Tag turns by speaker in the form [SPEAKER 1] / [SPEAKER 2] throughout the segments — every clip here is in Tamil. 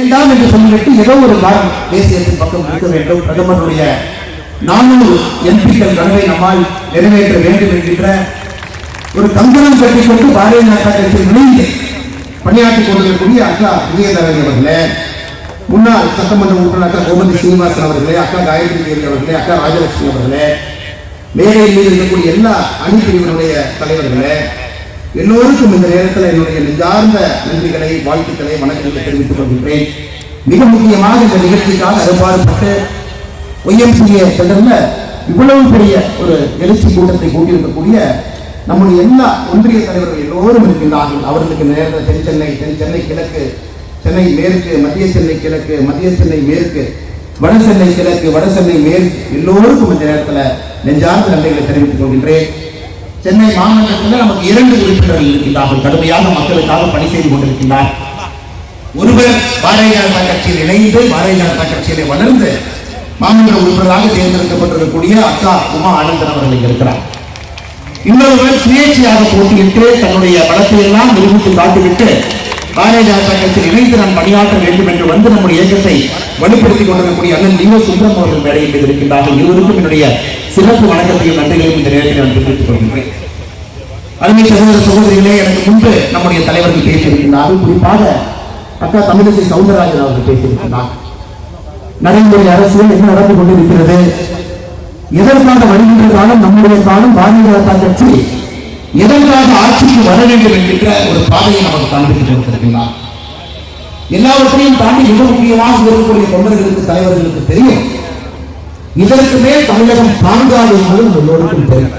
[SPEAKER 1] வேண்டாம் என்று சொல்லிவிட்டு ஏதோ ஒரு காரணம் தேசியத்தின் பக்கம் இருக்க வேண்டும். பிரதமருடைய நானூறு எம்பிக்கள் கனவை நம்மால் நிறைவேற்ற வேண்டும் என்கின்ற ஒரு கங்கணம் கட்டிக்கொண்டு பாரதிய ஜனதா கட்சியில் இணைந்து பணியாற்றிக் கொண்டிருக்கக்கூடிய அக்கா விஜயதரணி அவர்களே முன்னாள் சட்டமன்ற உறுப்பினர் அக்கா கோமதி சீனிவாசன் அவர்களே அக்கா காயத்ரி தேவி அவர்களே அக்கா ராஜலட்சுமி அவர்களே மேடையில் மீது இருக்கக்கூடிய எல்லா அணி பிரிவினுடைய தலைவர்களே எல்லோருக்கும் இந்த நேரத்தில் என்னுடைய நெஞ்சார்ந்த நன்றிகளை வாழ்த்துக்களை வணக்கங்களை தெரிவித்துக் கொள்கின்றேன். மிக முக்கியமாக இந்த நிகழ்ச்சிக்காக அறுபாடுபட்டு ஒய்எம்சிஏ தொடர்ந்த இவ்வளவு பெரிய ஒரு எழுச்சி கூட்டத்தை கூட்டியிருக்கக்கூடிய நம்முடைய எல்லா ஒன்றிய தலைவர்கள் எல்லோரும் இருக்கின்றார்கள் அவர்களுக்கு நேரத்தில் தென் சென்னை தென் சென்னை கிழக்கு சென்னை மேற்கு மத்திய சென்னை கிழக்கு மத்திய சென்னை மேற்கு வட சென்னை கிழக்கு வட சென்னை மேற்கு. எல்லோருக்கும் இந்த நேரத்தில் நெஞ்சார்ந்த நன்றிகளை தெரிவித்துக் கொள்கின்றேன். சென்னை மாநகரத்தில் நமக்கு இரண்டு உறுப்பினர்கள் இருக்கின்றார்கள். கடுமையாக மக்களுக்காக பணி செய்து கொண்டிருக்கின்றார். ஒருவர் பாரதிய ஜனதா கட்சியில் இணைந்து பாரதிய ஜனதா கட்சியிலே வளர்ந்து மாமன்ற உறுப்பினராக தேர்ந்தெடுக்கப்பட்டிருக்கக்கூடிய அக்கா உமா ஆனந்தன் அவர்கள் இங்க இருக்கிறார். இன்னொருவர் சுயேட்சையாக போட்டியிட்டு தன்னுடைய பலத்தை எல்லாம் நிரூபித்து காட்டிவிட்டு பாரதிய ஜனதா கட்சியில் இணைந்து நான் பணியாற்ற வேண்டும் என்று வந்து நம்முடைய இயக்கத்தை வலுப்படுத்திக் கொண்டிருக்கக்கூடிய அண்ணன் லிவோ சுந்தரம் அவர்கள் மேடையில் இருக்கின்றார்கள் இருவருக்கும் என்னுடைய சிறப்பு வணக்கத்தையும் நன்றிகளையும் இந்த நேரத்தில் நான் தெரிவித்துக் கொள்கின்றேன். அருமை சகோதர சகோதரிகளே எனக்கு முன்பு நம்முடைய தலைவர்கள் பேசியிருக்கிறார்கள். குறிப்பாக அக்கா தமிழிசை சவுந்தரராஜன் அவர்கள் பேசியிருக்கிறார். நரேந்திர அரசியல் என்ன நடந்து கொண்டிருக்கிறது? எதற்காக வருகின்ற காலம் நம்முடைய காலம் பாரதிய ஜனதா கட்சி எதற்காக ஆட்சிக்கு வர வேண்டும் என்கின்ற ஒரு பாதையை நமக்கு காண்பித்துக் கொடுத்திருக்கிறார் எல்லாவற்றையும் தாண்டி மிக முக்கியமாக இருக்கக்கூடிய தொண்டர்களுக்கு தலைவர்களுக்கு தெரியும் இதற்கு மேல் தமிழகம் தாங்காது என்பது நம்ம எல்லோருக்கும் தெரியும்.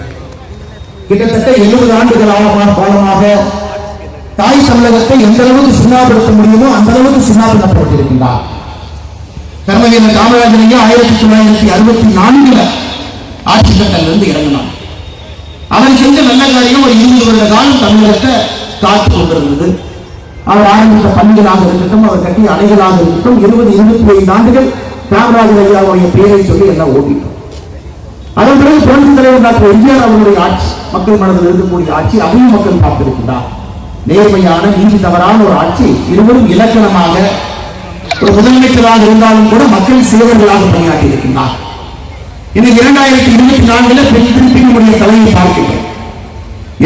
[SPEAKER 1] கிட்டத்தட்ட எழுபது ஆண்டுகளாக காலமாக தாய் தமிழகத்தை எந்த அளவுக்கு சுண்ணாபடுத்த முடியுமோ அந்த அளவுக்கு சுண்ணாபடுத்தப்பட்டிருக்கின்றார் கர்மவீரர் காமராஜர் ஐயா ஆயிரத்தி தொள்ளாயிரத்தி அறுபத்தி நான்குல ஆட்சி சட்டத்திலிருந்து இறங்கினார். அவர் செஞ்ச நல்ல காரியம் ஒரு இருபது வருட காலம் தமிழகத்தை காத்து கொண்டிருந்தது. அவர் ஆரம்பித்த பள்ளிகளாக இருக்கட்டும் அவர் கட்டிய அணைகளாக இருக்கட்டும் இருபது இருபத்தி ஐந்து ஆண்டுகள் காமராஜர் ஐயாவுடைய பெயரை சொல்லி எல்லாம் ஓட்டிட்டோம் அதன் பிறகு புரட்சி தலைவர் டாக்டர் எம்ஜிஆர் அவர்களுடைய ஆட்சி மக்கள் மனதில் இருக்கக்கூடிய ஆட்சி அதையும் மக்கள் பார்த்திருக்கிறார் நேர்மையான நீதி தவறான ஒரு ஆட்சி இருவரும் இலக்கணமாக ஒரு முதலமைச்சராக இருந்தாலும் கூட மக்கள் சேவர்களாக பணியாற்றி இருக்கின்றார் இன்னும் இரண்டாயிரத்தி இருபத்தி நான்குல திருப்பி நம்முடைய தலையை பார்க்கிறோம்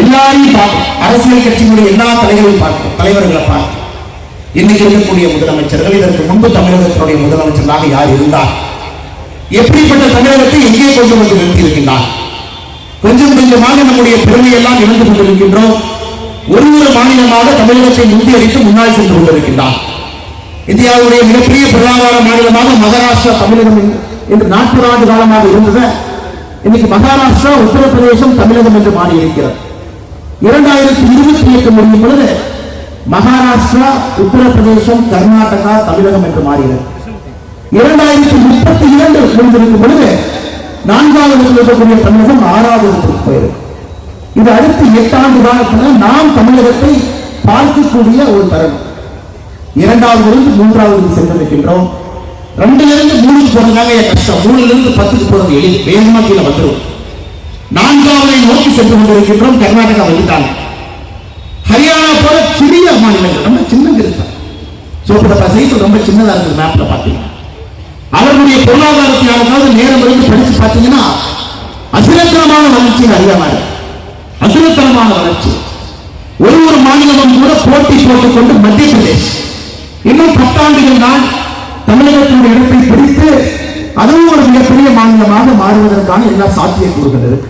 [SPEAKER 1] எல்லாரையும் பார்க்கிறோம். அரசியல் கட்சியினுடைய எல்லா தலைகளையும் பார்க்கிறோம். தலைவர்களை பார்க்கிறோம். இன்னைக்கு இருக்கக்கூடிய முதலமைச்சர்கள் இதற்கு முன்பு தமிழகத்தினுடைய முதலமைச்சராக யார் இருந்தார்? எப்படிப்பட்ட தமிழகத்தை எங்கே கொண்டு வந்து நிறுத்தியிருக்கின்றார்? கொஞ்சம் கொஞ்சமாக நம்முடைய பெருமையெல்லாம் இழந்து கொண்டிருக்கின்றோம். ஒரு ஒரு மாநிலமாக தமிழகத்தை முந்தியடித்து முன்னால் சென்று கொண்டிருக்கின்றார். இந்தியாவுடைய மிகப்பெரிய பொருளாதார மாநிலமாக மகாராஷ்டிரா தமிழகம் என்று- என்று நாற்பது ஆண்டு காலமாக இருந்தது. இன்னைக்கு மகாராஷ்டிரா உத்தரப்பிரதேசம் தமிழகம் என்று மாறி இருக்கிறது இரண்டாயிரத்தி இருபத்தி எட்டு முடியும் பொழுது மகாராஷ்டிரா உத்தரப்பிரதேசம் கர்நாடகா தமிழகம் என்று மாறியது. இரண்டாயிரத்தி முப்பத்தி இரண்டு முடிந்திருக்கும் பொழுது நான்காவது இருக்கக்கூடிய தமிழகம் ஆறாவது இடத்துக்கு போயிருக்கு இது அடுத்து எட்டு ஆண்டு காலத்தில் நாம் தமிழகத்தை பார்க்கக்கூடிய ஒரு தருணம். இரண்டாவது இருந்து மூன்றாவது சென்றிருக்கின்றோம் ரெண்டுல இருந்து மூணுக்கு போறதுதாங்க என் கஷ்டம். மூணுல இருந்து பத்துக்கு போறது எளி வேகமா கீழே வந்துடும் நான்காவதை நோக்கி சென்று கொண்டிருக்கின்றோம். கர்நாடகா வந்துட்டாங்க. ஹரியானா போல சிறிய மாநிலங்கள் ரொம்ப சின்னது இருக்கு சைஸ் ரொம்ப சின்னதா இருக்குது மேப்ல பாத்தீங்கன்னா அவர்களுடைய பொருளாதாரத்தை யாருக்காவது நேரம் இருந்து படிச்சு பார்த்தீங்கன்னா அசிரத்தனமான வளர்ச்சி ஹரியானா இருக்கு. அசுரத்தனமான வளர்ச்சி. ஒரு ஒரு மாநிலமும் கூட போட்டி போட்டுக் கொண்டு மத்திய பிரதேஷ். இன்னும் பத்தாண்டுகள் தான் தமிழகத்தினுடைய இடத்தை பிடித்து அதுவும் ஒரு மிகப்பெரிய மாநிலமாக மாறுவதற்கான எல்லா சாத்தியக்கூறுகள் இருக்கு.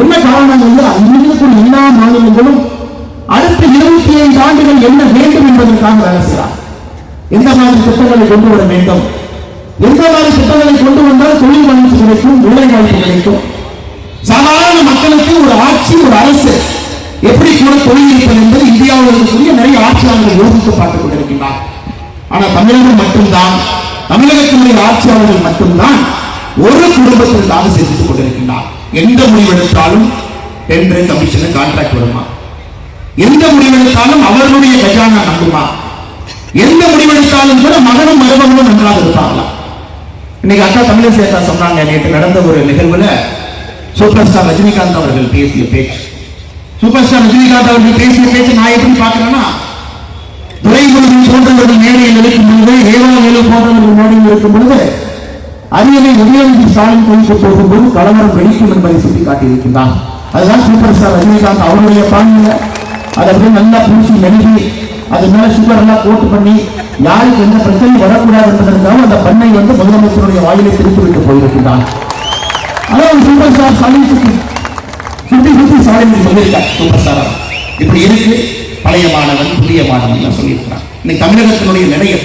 [SPEAKER 1] என்ன காரணம் வந்து அங்கிருக்கக்கூடிய எல்லா மாநிலங்களும் அடுத்த இருபத்தி ஐந்து ஆண்டுகள் என்ன வேண்டும் என்பதற்காக வேலை எந்த மாதிரி திட்டங்களை கொண்டு வர வேண்டும்? எந்த மாதிரி திட்டங்களை கொண்டு வந்தால் தொழில் வளர்ச்சி கிடைக்கும் வேலை வாய்ப்பு கிடைக்கும்? சாதாரண மக்களுக்கு ஒரு ஆட்சி ஒரு அரசு எப்படி கூட தொழில் இருப்பது என்பது இந்தியாவில் இருக்கக்கூடிய நிறைய ஆட்சியாளர்கள் யோசித்து பார்த்துக் கொண்டிருக்கின்றார் ஆனா தமிழகம் மட்டும்தான் தமிழகத்தினுடைய ஆட்சியாளர்கள் மட்டும்தான் ஒரு குடும்பத்திற்காக சிந்தித்துக் கொண்டிருக்கின்றார் எந்த முடிவெடுத்தாலும் டெண்டரிங் கமிஷன் கான்ட்ராக்ட் வருமா? எந்த முடிவெடுத்தாலும் அவர்களுடைய கஜானா நம்புமா? எந்த முடிவெடுத்தாலும் கூட மகனும் மருமகனும் நன்றாக இருப்பாங்களா இன்னைக்கு அக்கா தமிழர் அக்கா சொன்னாங்க நேற்று நடந்த ஒரு நிகழ்வுல சூப்பர் ஸ்டார் ரஜினிகாந்த் அவர்கள் பேசிய பேச்சு. சூப்பர் ஸ்டார் ரஜினிகாந்த் அவர்கள் பேசிய பேச்சு நான் எப்படி பார்க்கிறேன்னா துரைமுருகன் போன்றவர்கள் மேடையில் இருக்கும் பொழுது ஏவா போன்றவர்கள் மேடையில் இருக்கும் பொழுது அரியணை உதயநிதி ஸ்டாலின் கைக்கு போகும்போது கலவரம் வெடிக்கும் என்பதை சுட்டி காட்டியிருக்கின்றார் அதுதான் சூப்பர் ஸ்டார் ரஜினிகாந்த் அவருடைய பாணியில் அதை அப்படியே நல்லா பூசி எழுதி அது மேல சுகர் எல்லாம் போட்டு பண்ணி யாருக்கு எந்த பிரச்சனையும் வரக்கூடாது என்பதற்காக அந்த பண்ணை வந்து முதலமைச்சருடைய வாயிலை திருப்பி விட்டு போயிருக்கின்றார் அதான் சூப்பர் ஸ்டார் சாலை சுற்றி சுற்றி சுற்றி சாலை சொல்லியிருக்கார் சூப்பர் ஸ்டாரா இப்படி இருக்கு பழைய மாணவன் புதிய மாணவன் சொல்லியிருக்கிறார். இன்னைக்கு தமிழகத்தினுடைய நிலையம்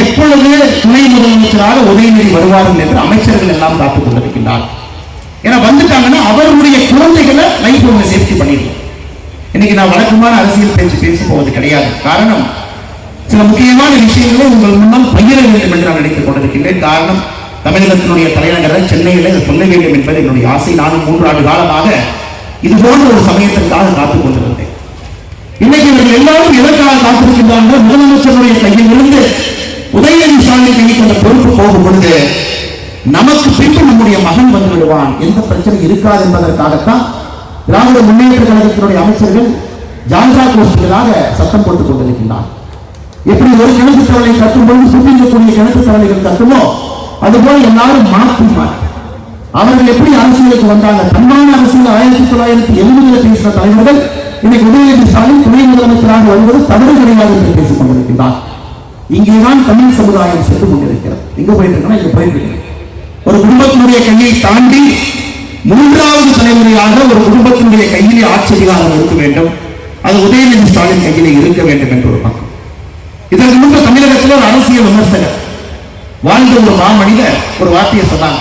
[SPEAKER 1] எப்பொழுது துணை முதலமைச்சராக உதயநிதி வருவார்கள் என்று அமைச்சர்கள் எல்லாம் காத்துக் கொண்டிருக்கின்றார் ஏன்னா வந்துட்டாங்கன்னா அவருடைய குழந்தைகளை லைஃப் ஒன்று சேஃப்டி பண்ணிடுவோம் இன்னைக்கு நான் வழக்கமான அரசியல் பேச்சு பேச போவது கிடையாது. காரணம் சில முக்கியமான விஷயங்களை உங்கள் முன்னால் பகிர வேண்டும் என்று நான் நினைத்துக் கொண்டிருக்கின்றேன். காரணம் தமிழகத்தினுடைய தலைநகர சென்னையில் இதை சொல்ல வேண்டும் என்பது என்னுடைய ஆசை. நானும் மூன்று ஆண்டு காலமாக இது போன்ற ஒரு சமயத்திற்காக காத்துக் கொண்டிருந்தேன். இன்னைக்கு இவர்கள் எல்லாரும் எதற்காக காத்திருக்கின்றார்கள்? முதலமைச்சருடைய கையில் இருந்து உதயநிதி ஸ்டாலின் கைக்கு அந்த பொறுப்பு போகும் பொழுது நமக்கு பின்பு நம்முடைய மகன் வந்து விடுவான். எந்த பிரச்சனை இருக்காது என்பதற்காகத்தான் திராவிட முன்னேற்ற கழகத்தினுடைய அமைச்சர்கள் ஜான்ரா கோஷ்டிகளாக சத்தம் போட்டுக் கொண்டிருக்கின்றார். எப்படி ஒரு கிணத்து தவளை கட்டும் பொழுது சுற்றிக்கக்கூடிய கிணத்து தவளைகள் கட்டுமோ அதுபோல எல்லாரும் மாற்றி மாற்றி அவர்கள் எப்படி அரசியலுக்கு வந்தாங்க? தன்மான அரசியல் ஆயிரத்தி தொள்ளாயிரத்தி எழுபதுல பேசின தலைவர்கள் இன்னைக்கு உதயநிதி ஸ்டாலின் துணை முதலமைச்சராக வருவது தவறு கிடையாது என்று பேசிக் கொண்டிருக்கின்றார். இங்கேதான் தமிழ் சமுதாயம் சென்று கொண்டிருக்கிறது. எங்க போயிட்டு இருக்கா இங்க போயிட்டு ஒரு குடும்பத்தினுடைய கையை தாண்டி மூன்றாவது தலைமுறையாக ஒரு குடும்பத்தினுடைய கையிலே ஆட்சி அதிகாரம் இருக்க வேண்டும். அது உதயநிதி ஸ்டாலின் கையிலே இருக்க வேண்டும் என்று ஒரு பக்கம். இதற்கு முன்பு தமிழகத்தில் ஒரு அரசியல் விமர்சகர் வாழ்ந்த ஒரு மாமனிதர் ஒரு வார்த்தையை சொன்னாங்க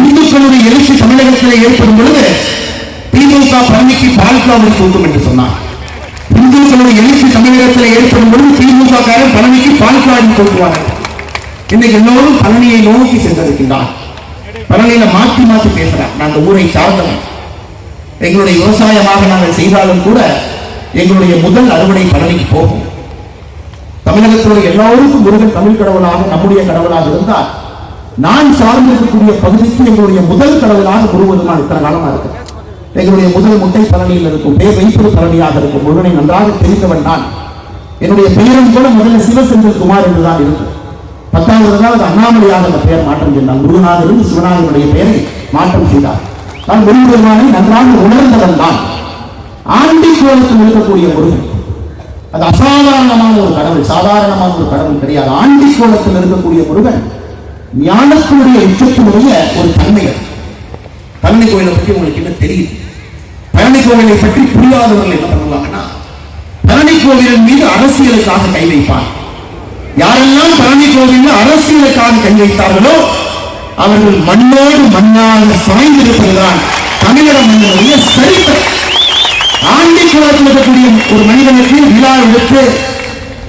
[SPEAKER 1] இந்துக்களுடைய எழுச்சி தமிழகத்தில் ஏற்படும் பொழுது திமுக பழனிக்கு பால்காவல் தூக்கும் என்று சொன்னார். இந்துக்களுடைய எழுச்சி தமிழகத்தில் ஏற்படும் பொழுது திமுக காரன் பழனிக்கு பால்காவல் தூக்குவார்கள் இன்னைக்கு எல்லோரும் பழனியை நோக்கி சென்றிருக்கின்றார் பழனியில மாற்றி மாற்றி பேசுறார் நாங்கள் ஊரை சார்ந்தவன். எங்களுடைய விவசாயமாக நாங்கள் செய்தாலும் கூட எங்களுடைய முதல் அறுவடை பழனிக்கு போகும். தமிழகத்தில் எல்லோருக்கும் முருகன் தமிழ் கடவுளாக நம்முடைய கடவுளாக இருந்தால் நான் சார்ந்திருக்கக்கூடிய பகுதிக்கு எங்களுடைய முதல் கடவுளாக முருகன் இத்தனை காலமாக இருக்கு. எங்களுடைய முதல் முட்டை பழனியில் இருக்கும் பேர் வைப்பது பழனியாக இருக்கும். முருகனை நன்றாக தெரிந்தவன் நான். என்னுடைய பெயரும் கூட முதல்ல சிவசெந்தில் குமார் என்றுதான் இருக்கும் பத்தாவது நாள் அது அண்ணாமலையாக அந்த பெயர் மாற்றம் செய்தார். முருகனாக சிவநாதனுடைய பெயரை மாற்றம் செய்தார். நான் முருகனை நன்றாக உணர்ந்தவன் தான். ஆண்டி கோலத்தில் இருக்கக்கூடிய முருகன். அது அசாதாரணமான ஒரு கடவுள் சாதாரணமான ஒரு கடவுள் கிடையாது. ஆண்டி கோலத்தில் இருக்கக்கூடிய முருகன் ஞானத்தினுடைய உச்சத்தினுடைய ஒரு தன்மை பழனி கோயிலை பற்றி உங்களுக்கு என்ன தெரியும்? பழனி கோவிலை பற்றி புரியாதவர்கள் என்ன பண்ணுவாங்கன்னா பழனி கோவிலின் மீது அரசியலுக்காக கை வைப்பார் யாரெல்லாம் பழனி கோவிலில் அரசியலுக்காக கை வைத்தார்களோ அவர்கள் மண்ணோடு மண்ணாக சாய்ந்திருப்பதுதான் தமிழக மன்னனுடைய சரித்திரம். ஆண்டி குளத்தில் இருக்கக்கூடிய ஒரு மனிதனுக்கு விழா எடுத்து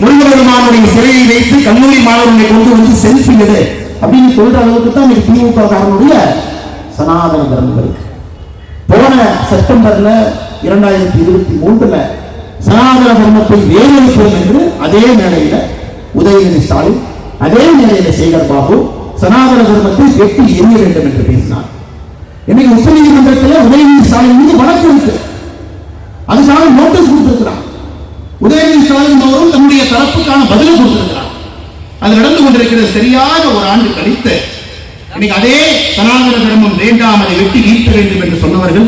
[SPEAKER 1] முருகபெருமானுடைய சிறையை வைத்து கல்லூரி மாணவர்களை கொண்டு வந்து செல்ஃபி எடு அப்படின்னு சொல்ற அளவுக்கு தான் இன்னைக்கு திமுக காரனுடைய சனாதன தர்மம் இருக்கு. போன செப்டம்பர்ல இரண்டாயிரத்தி இருபத்தி மூன்றுல சனாதன தர்மத்தை வேறொழிப்போம் என்று அதே மேடையில உதயநிதி ஸ்டாலின் அதே நிலையில சேகர் பாபு சனாதன தர்மத்தை வெட்டி எரிய வேண்டும் என்று பேசினார். இன்னைக்கு உச்ச நீதிமன்றத்தில் உதயநிதி ஸ்டாலின் மீது வழக்கு இருக்கு. அதுக்காக நோட்டீஸ் கொடுத்திருக்கிறார். உதயநிதி ஸ்டாலின் அவரும் தன்னுடைய தரப்புக்கான பதிலை கொடுத்திருக்கிறார். அது நடந்து கொண்டிருக்கிறது சரியாக ஒரு ஆண்டு கழித்து இன்னைக்கு அதே சனாதன தர்மம் வேண்டாம் அதை வெட்டி நீக்க வேண்டும் என்று சொன்னவர்கள்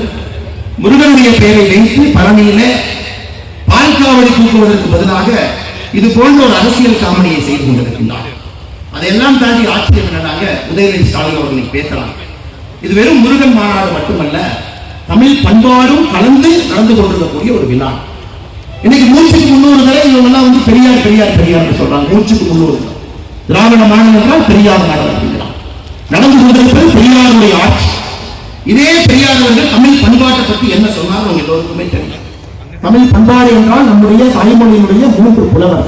[SPEAKER 1] முருகனுடைய பெயரை வைத்து பழனியில பால்காவடி கூட்டுவதற்கு பதிலாக இது போன்ற ஒரு அரசியல் காமெடியை செய்து கொண்டிருக்கின்றார். அதையெல்லாம் தாண்டி ஆச்சரியம் என்னடாங்க உதயநிதி ஸ்டாலின் அவர்கள் பேசலாம். இது வெறும் முருகன் மாநாடு மட்டுமல்ல தமிழ் பண்பாடும் கலந்து நடந்து கொண்டிருக்கக்கூடிய ஒரு விழா. இன்னைக்கு மூச்சுக்கு முன்னூறு தடவை இவங்க எல்லாம் வந்து பெரியார் பெரியார் பெரியார் சொல்றாங்க. மூச்சுக்கு முன்னூறு திராவிட மாநிலம் என்றால் பெரியார் மாநிலம் நடந்து கொண்டிருப்பது பெரியாருடைய ஆட்சி. இதே பெரியார் அவர்கள் தமிழ் பண்பாட்டை பற்றி என்ன சொன்னார் உங்க எல்லோருக்குமே தெரியும். தமிழ் பண்பாடு என்றால் நம்முடைய தாய்மொழியினுடைய மூன்று புலவர்.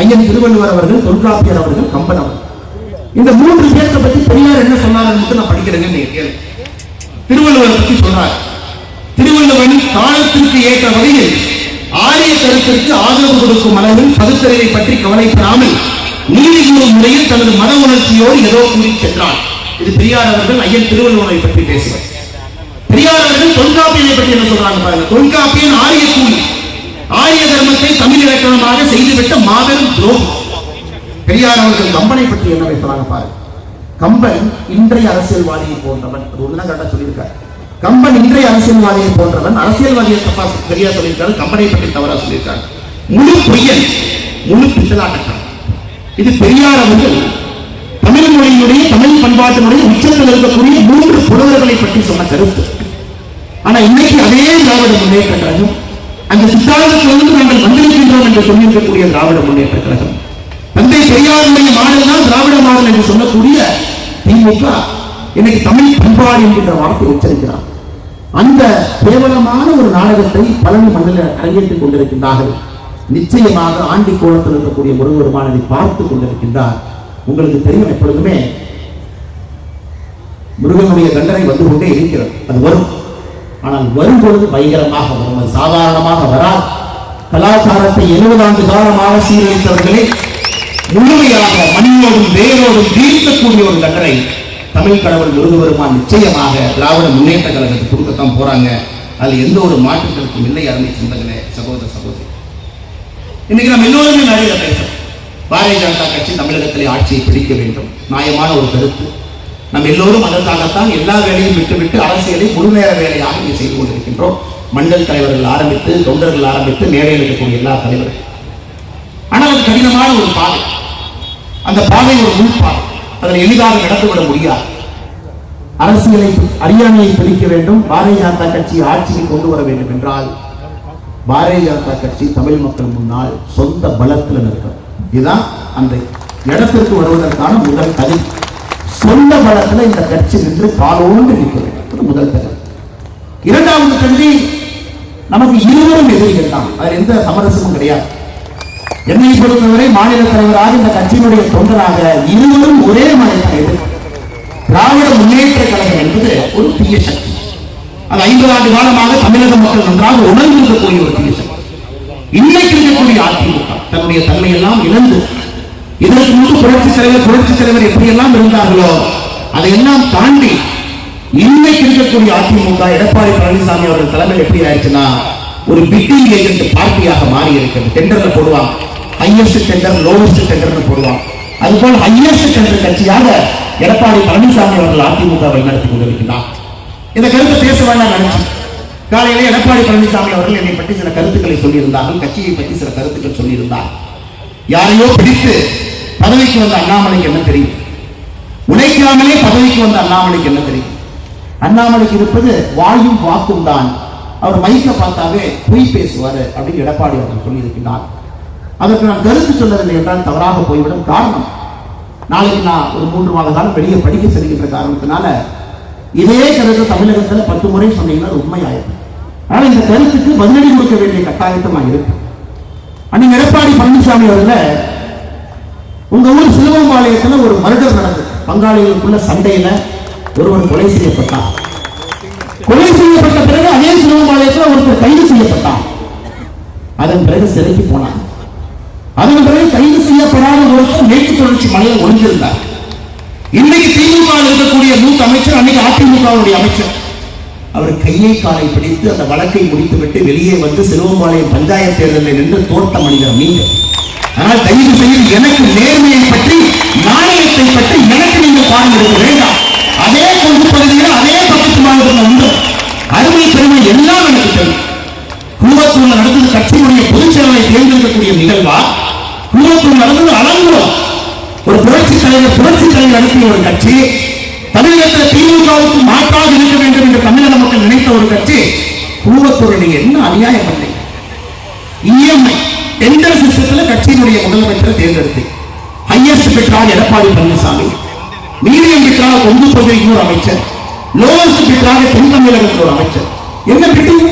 [SPEAKER 1] ஐயன் திருவள்ளுவர் அவர்கள் தொல்காப்பியர் அவர்கள் கம்பன் அவர்கள். இந்த மூன்று பேர்த்த பத்தி பெரியார் என்ன சொன்னார் மட்டும் நான் படிக்கிறேங்க நீங்க கேளு திருவள்ளுவர் பத்தி சொல்றார். திருவள்ளுவன் காலத்திற்கு ஏற்ற வகையில் ஆரிய கருத்திற்கு ஆதரவு கொடுக்கும் அளவில் பகுத்தறிவை பற்றி கவலைப்படாமல் நீதி கூறும் முறையில் தனது மன உணர்ச்சியோடு ஏதோ கூறி சென்றார். இது பெரியார் அவர்கள் ஐயன் திருவள்ளுவரை பற்றி பேசுவார். பெரியார் அவர்கள் பற்றி என்ன சொல்றாங்க பாருங்க. தொல்காப்பியன் ஆரிய கூலி ஆரிய தர்மத்தை தமிழ் இலக்கணமாக செய்துவிட்ட மாபெரும் துரோகம் பெரியார் அவர்கள் கம்பனை பற்றி என்ன பேசுறாங்க பாருங்க. கம்பன் இன்றைய அரசியல்வாதியை போன்றவன். அது ஒண்ணுதான் கரெக்டா சொல்லியிருக்காரு. கம்பன் இன்றைய அரசியல்வாதியை போன்றவன். அரசியல்வாதியை தப்பா பெரியார் சொல்லியிருக்காரு. கம்பனை பற்றி தவறா சொல்லியிருக்காரு. முழு பொய்யன் முழு பித்தலாட்டக்காரன் இது பெரியார் அவர்கள் தமிழ் மொழியினுடைய தமிழ் பண்பாட்டினுடைய உச்சத்தில் இருக்கக்கூடிய மூன்று புலவர்களை பற்றி சொன்ன கருத்து. ஆனா இன்னைக்கு அதே திராவிட முன்னேற்ற கழகம் அந்த சித்தாந்தத்திலிருந்து நாங்கள் வந்திருக்கின்றோம் என்று சொல்லியிருக்கக்கூடிய திராவிட முன்னேற்ற கழகம். தந்தை பெரியாருடைய மாடல் தான் திராவிட மாடல் என்று சொல்லக்கூடிய திமுக இன்னைக்கு தமிழ் பண்பாடு என்கின்ற வார்த்தை உச்சரிக்கிறார். அந்த கேவலமான ஒரு நாடகத்தை பழனி மண்ணில் அரங்கேற்றிக் கொண்டிருக்கின்றார்கள். நிச்சயமாக ஆண்டி கோலத்தில் இருக்கக்கூடிய முருகருமான இதை பார்த்துக் கொண்டிருக்கின்றார். உங்களுக்கு தெரியும் எப்பொழுதுமே முருகனுடைய தண்டனை வந்து கொண்டே இருக்கிறது. அது வரும். ஆனால் வரும்பொழுது பயங்கரமாக வரும். அது சாதாரணமாக வராது. கலாச்சாரத்தை எழுபது ஆண்டு காலமாக சீரழித்தவர்களே முழுமையாக மண்ணோடும் வேரோடும் வீழ்த்தக்கூடிய ஒரு கட்டளை தமிழ் கடவுள் முருகபெருமான் நிச்சயமாக திராவிட முன்னேற்ற கழகத்துக்கு கொடுக்கத்தான் போறாங்க. அதில் எந்த ஒரு மாற்றத்திற்கும் இல்லை அருமை சிந்தகனே சகோதர சகோதரி. இன்னைக்கு நம்ம எல்லோருமே நிறைய பேசுறோம் பாரதிய ஜனதா கட்சி தமிழகத்திலே ஆட்சியை பிடிக்க வேண்டும். நியாயமான ஒரு கருத்து. நம் எல்லோரும் அதற்காகத்தான் எல்லா வேலையும் விட்டுவிட்டு அரசியலை முழுநேர வேலையாக இங்கே செய்து கொண்டிருக்கின்றோம். மண்டல் தலைவர்கள் ஆரம்பித்து தொண்டர்கள் ஆரம்பித்து மேடையில் இருக்கக்கூடிய எல்லா தலைவர்கள். ஆனால் அது கடினமான ஒரு பாதை. அந்த பாதை ஒரு உள்பாதை அதில் எளிதாக நடந்துவிட முடியாது. அரசியலை அறியாமையை பிரிக்க வேண்டும். பாரதிய ஜனதா கட்சி ஆட்சியை கொண்டு வர வேண்டும் என்றால் பாரதிய ஜனதா கட்சி தமிழ் மக்கள் முன்னால் சொந்த பலத்தில் நிற்கும் இதுதான் அந்த இடத்திற்கு வருவதற்கான முதல் கதை சொந்த பலத்தில் இந்த கட்சி நின்று காலோண்டு நிற்கிறது. முதல் தகுதி இரண்டாவது கல்வி நமக்கு இருவரும் எதிரிகள் தான். அதில் எந்த சமரசமும் கிடையாது. என்னை பொறுத்தவரை மாநில தலைவராக இந்த கட்சியினுடைய தொண்டராக இருவரும் ஒரே மாதிரி எதிர்ப்பு திராவிட முன்னேற்ற கழகம் என்பது ஒரு தீய சக்தி. அது ஐம்பது ஆண்டு காலமாக தமிழக மக்கள் நன்றாக உணர்ந்திருக்கக்கூடிய ஒரு தீய சக்தி. இன்னைக்கு இருக்கக்கூடிய அதிமுக தன்னுடைய தன்மையெல்லாம் இழந்து இதற்கு முன்பு புரட்சி தலைவர் புரட்சி தலைவர் எப்படியெல்லாம் இருந்தார்களோ அதையெல்லாம் தாண்டி இன்னைக்கு இருக்கக்கூடிய அதிமுக எடப்பாடி பழனிசாமி அவர்கள் தலைமையில் எப்படி ஆயிடுச்சுன்னா ஒரு பிட்டிங் ஏஜென்ட் பார்ட்டியாக மாறி இருக்கிறது. டெண்டர்ல போடுவாங்க. ஹையஸ்ட் டெண்டர் லோவஸ்ட் டெண்டர்னு போடுவாங்க. அதுபோல் ஹையஸ்ட் டெண்டர் கட்சியாக எடப்பாடி பழனிசாமி அவர்கள் அதிமுக நடத்தி கொண்டிருக்கிறார். இந்த கருத்தை பேச வேண்டாம் நினைச்சு காலையிலே எடப்பாடி பழனிசாமி அவர்கள் என்னை பற்றி சில கருத்துக்களை சொல்லியிருந்தார்கள். கட்சியை பற்றி சில கருத்துக்கள் சொல்லியிருந்தார். யாரையோ பிடித்து பதவிக்கு வந்த அண்ணாமலைக்கு என்ன தெரியும்? உழைக்காமலே பதவிக்கு வந்த அண்ணாமலைக்கு என்ன தெரியும்? அண்ணாமலைக்கு இருப்பது வாயும் வாக்கும் தான். அவர் மைக்க பார்த்தாவே பொய் பேசுவார் அப்படின்னு எடப்பாடி அவர்கள் சொல்லியிருக்கிறார். அதற்கு நான் கருத்து சொல்லவில்லை என்றால் தவறாக போய்விடும் காரணம். நாளைக்கு நான் ஒரு மூன்று மாத காலம் வெளியே படிக்க செல்கின்ற காரணத்தினால இதே கருத்து தமிழகத்தில் பத்து முறை சொன்னீங்கன்னா உண்மையாயிருக்கும் ஆனால் இந்த கருத்துக்கு பதிலடி கொடுக்க வேண்டிய கட்டாயத்தை நான் இருக்கு அன்னைக்கு எடப்பாடி பழனிசாமி அவர்களை உங்க ஊர் சிலுவம்பாளையத்துல ஒரு மர்டர் நடந்தது. பங்காளிகளுக்குள்ள சண்டையில ஒருவர் கொலை செய்யப்பட்டார் கொலை செய்யப்பட்ட பிறகு அதே சிலுவம்பாளையத்துல ஒருத்தர் கைது செய்யப்பட்டார் அதன் பிறகு சிறைக்கு போனார் அதன் பிறகு கைது செய்யப்படாத ஒருத்தர் மேற்கு தொடர்ச்சி மலையில் ஒளிந்திருந்தார் இன்னைக்கு திமுக இருக்கக்கூடிய மூத்த அமைச்சர் அன்னைக்கு அதிமுகவுடைய அமைச்சர். அவர் கையை காலை பிடித்து அந்த வழக்கை முடித்துவிட்டு வெளியே வந்து சிலுவம்பாளையம் பஞ்சாயத்து தேர்தலில் நின்று தோட்ட மனிதர் நீங்கள் ஆனால் தயவு செய்து எனக்கு நேர்மையை பற்றி நாணயத்தை பற்றி எனக்கு நீங்கள் பாடம் எடுக்க வேண்டாம். அதே கொண்டு பகுதியில் அதே பக்கத்துமாக மாநிலத்தில் உண்டு அருமை பெருமை எல்லாம் எனக்கு தெரியும். குடும்பத்தில் நடந்தது கட்சியினுடைய பொதுச் செயலரை தேர்ந்தெடுக்கக்கூடிய நிகழ்வா? குடும்பத்தில் நடந்தது அலங்குளம் ஒரு புரட்சி தலைவர் புரட்சி தலைவர் நடத்திய ஒரு கட்சி தமிழகத்தில் திமுகவுக்கு மாற்றாக இருக்க வேண்டும் என்று தமிழக மக்கள் நினைத்த ஒரு கட்சி குடும்பத்தோடு நீங்க என்ன அநியாயம் பண்ணீங்க இஎம்ஐ. டெண்டர் சிஸ்டத்தில் கட்சியினுடைய முதலமைச்சரை தேர்ந்தெடுத்து ஹையஸ்ட் பெற்றார் எடப்பாடி பழனிசாமி. மீடியம் பெற்றார் கொங்கு பகுதிக்கு ஒரு அமைச்சர். லோவஸ்ட் பெற்றாக தென் தமிழகத்தில் ஒரு அமைச்சர். என்ன பெற்றீங்க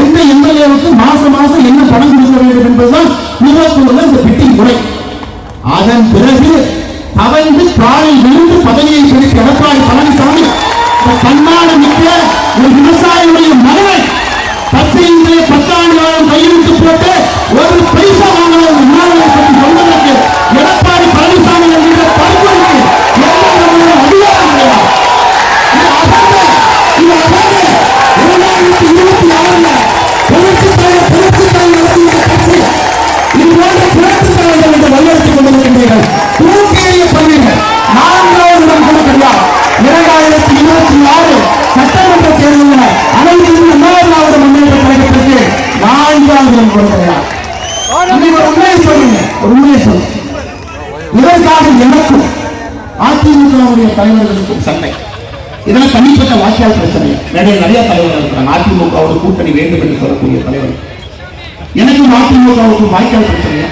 [SPEAKER 1] எந்த எம்எல்ஏவுக்கு மாசம் மாசம் என்ன பணம் கொடுக்க வேண்டும் என்பதுதான் குடும்பத்தோடு இந்த பெட்டிங் முறை. அதன் பிறகு தவழ்ந்து காலில் விழுந்து பதவியை பிடித்த எடப்பாடி பழனிசாமி இந்த தன்மான மிக்க ஒரு விவசாயியுடைய பிரச்சனை நிறைய நிறைய தலைவர்கள் இருக்கிறாங்க. அதிமுகவோட கூட்டணி வேண்டும் என்று சொல்லக்கூடிய தலைவர். எனக்கும் அதிமுகவுக்கும் வாய்க்கால் பிரச்சனையா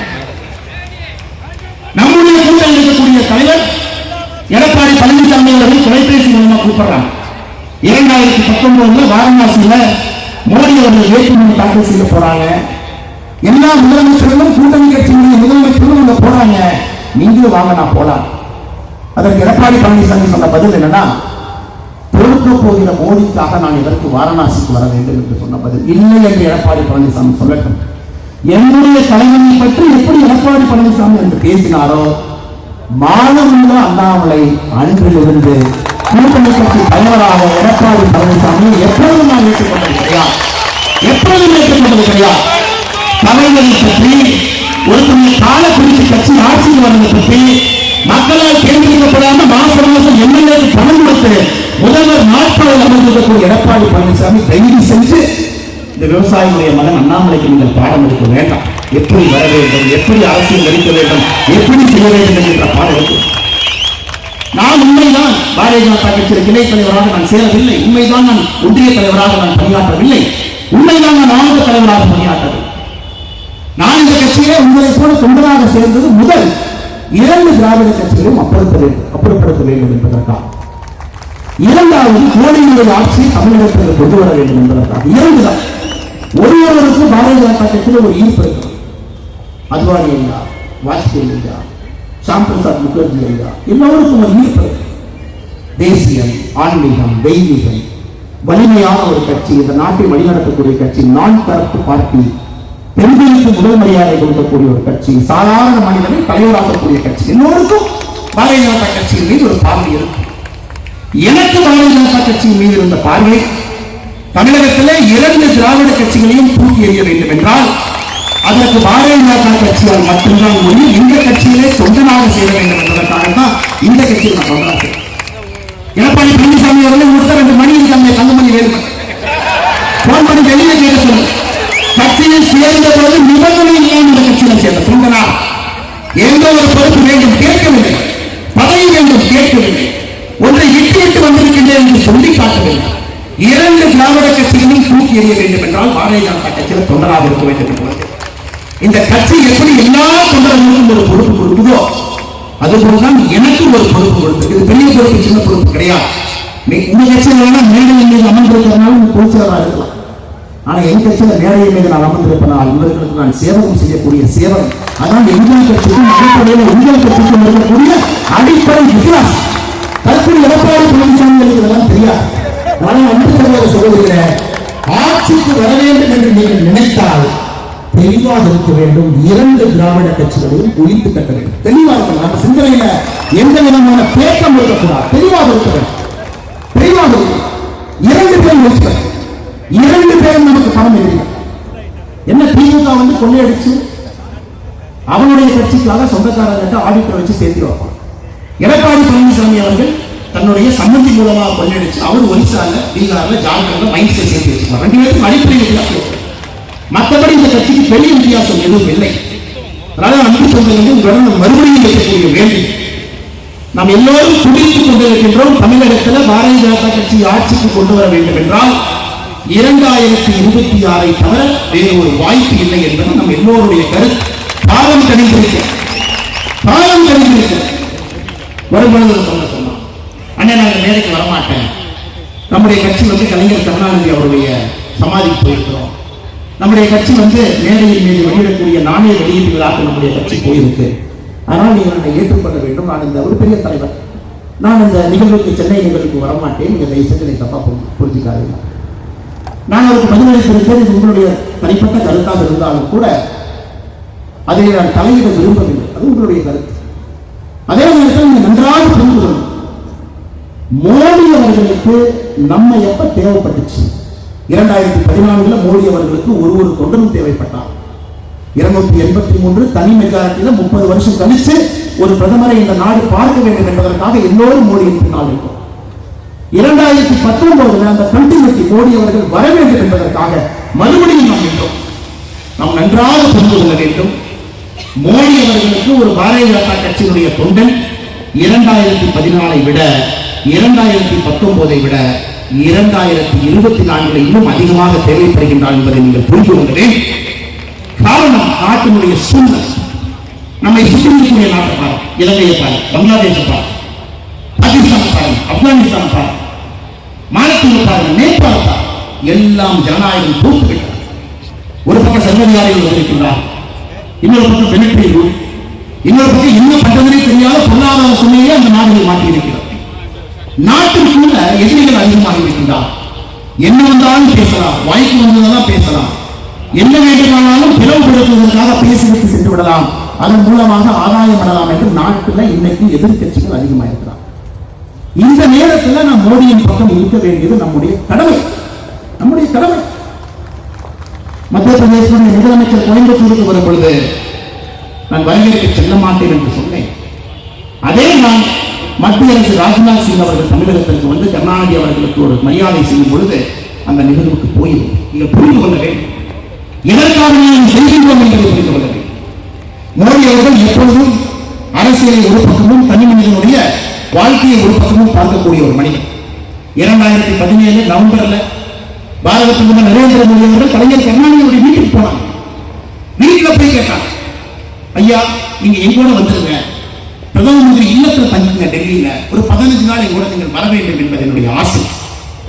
[SPEAKER 1] நம்முடைய கூட்டணி இருக்கக்கூடிய தலைவர் எடப்பாடி பழனிசாமி அவர்கள் தொலைபேசி மூலமா கூப்பிடுறாங்க. இரண்டாயிரத்தி பத்தொன்பதுல வாரணாசியில மோடி அவர்கள் வேட்புமனு தாக்கல் செய்ய போறாங்க. எல்லா முதலமைச்சர்களும் கூட்டணி கட்சியினுடைய முதலமைச்சர்களும் அங்க போறாங்க. நீங்களும் வாங்க நான் போலாம். அதற்கு எடப்பாடி பழனிசாமி சொன்ன பதில் என்னன்னா பொறுக்க போகிற மோடிக்காக நான் இதற்கு வாரணாசிக்கு வர வேண்டும் என்று சொன்ன பதில் இல்லை என்று எடப்பாடி பழனிசாமி சொல்லட்டும். என்னுடைய தலைமையை பற்றி எப்படி எடப்பாடி பழனிசாமி என்று பேசினாரோ மானமுள்ள அண்ணாமலை அன்றிலிருந்து கூட்டணி கட்சி தலைவராக எடப்பாடி பழனிசாமி எப்பொழுதும் நான் ஏற்றுக்கொண்டது கிடையாது எப்பொழுதும் ஏற்றுக்கொண்டது கிடையாது தலைவரை பற்றி ஒருத்தருடைய கால குறித்து கட்சி ஆட்சியில் வந்ததை பற்றி மக்களால் தேர்ந்தெடுக்கப்படாம மாசம் மாசம் எம்எல்ஏக்கு பணம் கொடுத்து முதல்வர் நாட்களில் அமர்ந்திருக்கக்கூடிய எடப்பாடி பழனிசாமி தயவு செஞ்சு இந்த விவசாயிகளுடைய மகன் அண்ணாமலைக்கு நீங்கள் பாடம் எடுக்க வேண்டாம். எப்படி வர வேண்டும் எப்படி அரசியல் நடிக்க வேண்டும் எப்படி செய்ய வேண்டும் என்கின்ற பாடம் எடுக்கும் நான் உண்மைதான் பாரதிய ஜனதா கட்சியில் கிளை தலைவராக நான் சேரவில்லை. உண்மைதான் நான் ஒன்றிய தலைவராக நான் பணியாற்றவில்லை. உண்மைதான் நான் ஆண்டு தலைவராக பணியாற்றவில்லை நான் இந்த கட்சியிலே உங்களை போல தொண்டராக சேர்ந்தது முதல் இரண்டு திராவிட கட்சிகளும் அப்புறத்த வேண்டும் அப்புறப்படுத்த வேண்டும் என்பதற்காக. இரண்டாவது மோடியுடைய ஆட்சி தமிழகத்தில் கொண்டு வர வேண்டும் என்பதற்காக. இரண்டுதான். ஒரு ஒருவருக்கு பாரதிய ஜனதா கட்சியில் ஒரு ஈர்ப்பு இருக்கும் அத்வானி ஐயா வாஜ்பேயி ஐயா ஷாம் பிரசாத் முகர்ஜி ஐயா எல்லோருக்கும் ஒரு ஈர்ப்பு தேசியம் ஆன்மீகம் தெய்வீகம் வலிமையான ஒரு கட்சி இந்த நாட்டை வழிநடத்தக்கூடிய கட்சி நான் தரப்பு பார்ட்டி பெண்களுக்கு முதல் மரியாதை கொடுக்கக்கூடிய ஒரு கட்சி சாதாரண மனிதனை தலைவராகக்கூடிய கட்சி எல்லோருக்கும் பாரதிய ஜனதா கட்சியின் மீது ஒரு பார்வை இருக்கும் எனக்கு பாரதிய ஜனதா கட்சியின் மீது இருந்த பார்வை தமிழகத்தில் இரண்டு திராவிட கட்சிகளையும் தூக்கி எறிய வேண்டும் என்றால் அதற்கு பாரதிய ஜனதா கட்சியால் மட்டும்தான் முடியும். இந்த கட்சியிலே சொந்தமாக செய்ய வேண்டும் என்பதற்காக தான் இந்த கட்சியை நான் சொல்றேன் எடப்பாடி பழனிசாமி அவர்கள் கொடுத்த ரெண்டு மணி இருக்காங்க தங்கமணி வேலுமணி போன் பண்ணி வெளியே கேட்க சொல்லு. கட்சியில் சேர்ந்த போது நிபந்தனை இல்லாமல் இந்த கட்சியில் சேர்ந்த சொந்தனா எந்த ஒரு பொறுப்பு வேண்டும் கேட்கவில்லை. பதவி வேண்டும் கேட்கவில்லை. ஒன்றை இட்டு விட்டு வந்திருக்கின்றேன் என்று சொல்லி காட்டவில்லை. இரண்டு திராவிட கட்சிகளும் தூக்கி எறிய வேண்டும் என்றால் பாரதிய ஜனதா கட்சியில் தொண்டராக இருக்க வேண்டும் என்பது இந்த கட்சி எப்படி எல்லா தொண்டர்களுக்கும் ஒரு பொறுப்பு கொடுக்குதோ அதுபோல்தான் எனக்கு ஒரு பொறுப்பு கொடுத்து இது பெரிய பொறுப்பு சின்ன பொறுப்பு கிடையாது. இந்த கட்சியில் வேணா மேடை மீது அமர்ந்திருக்கிறதுனால நீ இருக்கலாம். ஆனா என் கட்சியில மேடையை மீது நான் அமர்ந்திருப்பேன் இவர்களுக்கு நான் சேவகம் செய்யக்கூடிய சேவகம் அதான் எங்கள் கட்சிக்கும் தெளிவாக வேண்டும். இரண்டு திராவிட கட்சிகளையும் ஒழித்து கட்ட வேண்டும். தெளிவாக இருக்கணும். நம்ம சிந்தனையில எந்த விதமான பேக்கம் இருக்கக்கூடாது. தெளிவாக இருக்க வேண்டும். தெளிவாக இரண்டு பேரும் ஒழிச்சு இரண்டு பேரும் நமக்கு பணம் இல்லை என்ன திமுக வந்து கொள்ளையடிச்சு? அவனுடைய கட்சிக்காக சொந்தக்காரர்கிட்ட ஆடிட்டர் வச்சு சேர்த்து வைப்பான். எடப்பாடி பழனிசாமி அவர்கள் தன்னுடைய சம்மந்தி மூலமாக கொள்ளையடிச்சு அவர் ஒரிசால பீகார்ல ஜார்க்கண்ட்ல மைண்ட்ஸை சேர்த்து வச்சுப்பார் ரெண்டு பேருக்கும் அடிப்படை மற்றபடி இந்த கட்சிக்கு பெரிய வித்தியாசம் எதுவும் இல்லை. அதனால அன்பு சொந்தங்கள் உங்களுடன் மறுபடியும் வைக்கக்கூடிய வேண்டி நாம் எல்லோரும் குடித்துக் கொண்டிருக்கின்றோம். தமிழகத்தில் பாரதிய ஜனதா கட்சி ஆட்சிக்கு கொண்டு வர வேண்டும் என்றால் இரண்டாயிரத்தி இருபத்தி ஆறை தவிர வேறு ஒரு வாய்ப்பு இல்லை என்பது நம் எல்லோருடைய கருத்து. காலம் கணிந்திருக்க காலம் கணிந்திருக்க வரும்பொழுது சொல்ல சொன்னோம் அண்ணன் நாங்கள் நேருக்கு வரமாட்டேன். நம்முடைய கட்சி வந்து கலைஞர் கருணாநிதி அவருடைய சமாதிக்கு போயிருக்கிறோம். நம்முடைய கட்சி வந்து மேடையின் மீது வெளியிடக்கூடிய நாணய வெளியீடுகளாக நம்முடைய கட்சி போயிருக்கு. அதனால் நீங்கள் என்னை ஏற்றுக்கொள்ள வேண்டும். நான் இந்த ஒரு பெரிய தலைவர். நான் இந்த நிகழ்வுக்கு சென்னை நிகழ்வுக்கு வரமாட்டேன். நீங்கள் தயவு செஞ்சு தப்பா புரிஞ்சுக்காதீங்க நான் அவருக்கு பதிலளித்திருக்கேன் இது உங்களுடைய தனிப்பட்ட கருத்தாக இருந்தாலும் கூட அதை நான் தலையிட விரும்பவில்லை. அது உங்களுடைய கருத்து. அதே நேரத்தில் நீங்கள் நன்றாக புரிந்து கொள்ளும் மோடி அவர்களுக்கு நம்ம எப்ப தேவைப்பட்டுச்சு? இரண்டாயிரத்தி பதினான்குல மோடி அவர்களுக்கு ஒரு ஒரு தொண்டரும் தேவைப்பட்டார். இருநூத்தி எண்பத்தி மூன்று தனி மெஜாரிட்டியில முப்பது வருஷம் கழிச்சு ஒரு பிரதமரை இந்த நாடு பார்க்க வேண்டும் என்பதற்காக எல்லோரும் மோடியின் பின்னால் இருக்கும் இரண்டாயிரத்தி பத்தொன்பதுல அந்த கண்டினியூட்டி மோடி அவர்கள் வர வேண்டும் என்பதற்காக மறுபடியும் நாம் நின்றோம். நாம் நன்றாக புரிந்து கொள்ள வேண்டும். மோடி அவர்களுக்கு ஒரு பாரதிய ஜனதா கட்சியினுடைய தொண்டன் இரண்டாயிரத்தி பதினாலை விட இரண்டாயிரத்தி பத்தொன்பதை விட இரண்டாயிரத்தி இருபத்தி நான்கில் இன்னும் அதிகமாக தேவைப்படுகின்றார் என்பதை நீங்கள் புரிந்து கொண்டேன் காரணம் நாட்டினுடைய சூழ்நிலை. நம்மை சுற்றிக்கூடிய நாட்டை பாரு இலங்கையை பாரு பங்களாதேஷை பாரு பாகிஸ்தான் பாரு ஆப்கானிஸ்தான் பாரு மாலத்தீவு பாரு நேபாள பாரு. எல்லாம் ஜனநாயகம் தூக்கு ஒரு பக்கம் சர்வதிகாரிகள் வந்திருக்கின்றார் இன்னொரு பக்கம் பெனிட்ரி இன்னொரு பக்கம் இன்னும் பண்றதுனே தெரியாத பொருளாதார சூழ்நிலையை அந்த நாடுகள் இருக்கிறார் நாட்டிற்குள்ள எதிரிகள் அதிகமாக இருக்கின்றார் என்ன வந்தாலும் பேசலாம். வாய்ப்பு வந்ததெல்லாம் பேசலாம். என்ன வேண்டுமானாலும் பிளவுபடுத்துவதற்காக பேசிவிட்டு சென்று விடலாம். அதன் மூலமாக ஆதாயம் பெறலாம் என்று நாட்டுல இன்னைக்கு எதிர்கட்சிகள் அதிகமாக இருக்கிறார் இந்த நேரத்தில் நாம் மோடியின் பக்கம் இருக்க வேண்டியது நம்முடைய கடமை. நம்முடைய கடமை. மத்திய பிரதேசனுடைய முதலமைச்சர் கோயம்புத்தூருக்கு வரும் பொழுது நான் வரவேற்க செல்ல மாட்டேன் என்று சொன்னேன். அதே நான் மத்திய அரசு ராஜ்நாத் சிங் அவர்கள் தமிழகத்திற்கு வந்து கருணாநிதி அவர்களுக்கு ஒரு மரியாதை செய்யும் பொழுது அந்த நிகழ்வுக்கு போயிடும் நீங்கள் புரிந்து கொள்ள வேண்டும். எதற்காக நாம் செய்கின்றோம் என்பதை புரிந்து கொள்ள வேண்டும். மோடி அவர்கள் எப்பொழுதும் அரசியலை ஒரு பக்கமும் தனி மனிதனுடைய வாழ்க்கையை ஒரு பக்கமும் பார்க்கக்கூடிய ஒரு மனிதன். இரண்டாயிரத்தி பதினேழு நவம்பர்ல பாரத பிரதமர் நரேந்திர மோடி அவர்கள் கலைஞர் கருணாநிதியுடைய வீட்டுக்கு போனாங்க. வீட்டில் போய் கேட்டாங்க. ஐயா நீங்க எங்கூட வந்துருங்க. பிரதம மந்திரி இல்லத்தில் தங்கிங்க டெல்லியில ஒரு பதினஞ்சு நாள் எங்களோட நீங்கள் வர வேண்டும் என்பது என்னுடைய ஆசை.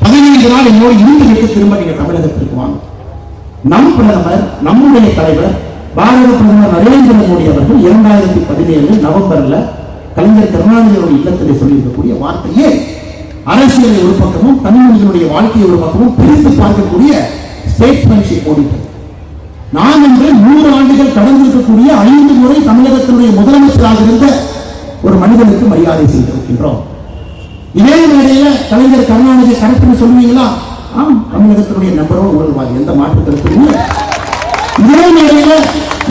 [SPEAKER 1] பதினைந்து நாள் என்னோடு இருந்து விட்டு திரும்ப நீங்க தமிழகத்திற்கு வாங்க. நம் பிரதமர் நம்முடைய தலைவர் பாரத பிரதமர் நரேந்திர மோடி அவர்கள் இரண்டாயிரத்தி பதினேழு நவம்பர்ல கலைஞர் கருணாநிதியோட இல்லத்திலே சொல்லியிருக்கக்கூடிய வார்த்தையே. அரசியலை ஒரு பக்கமும் தனிமனிதனுடைய வாழ்க்கையை ஒரு பக்கமும் பிரித்து பார்க்கக்கூடிய ஸ்டேட்ஸ்மேன்ஷிப் ஓடிட்டது நான் என்று நூறு ஆண்டுகள் கடந்திருக்கக்கூடிய ஐந்து முறை தமிழகத்தினுடைய முதலமைச்சராக இருந்த ஒரு மனிதனுக்கு மரியாதை செய்திருக்கின்றோம் இதே மேடையில கலைஞர் கருணாநிதி கரெக்ட்னு சொல்லுவீங்களா? ஆம் தமிழகத்தினுடைய நம்பர் ஒன் ஊழல்வாதி. எந்த மாற்று கருத்தும் இல்லை. இதே மேடையில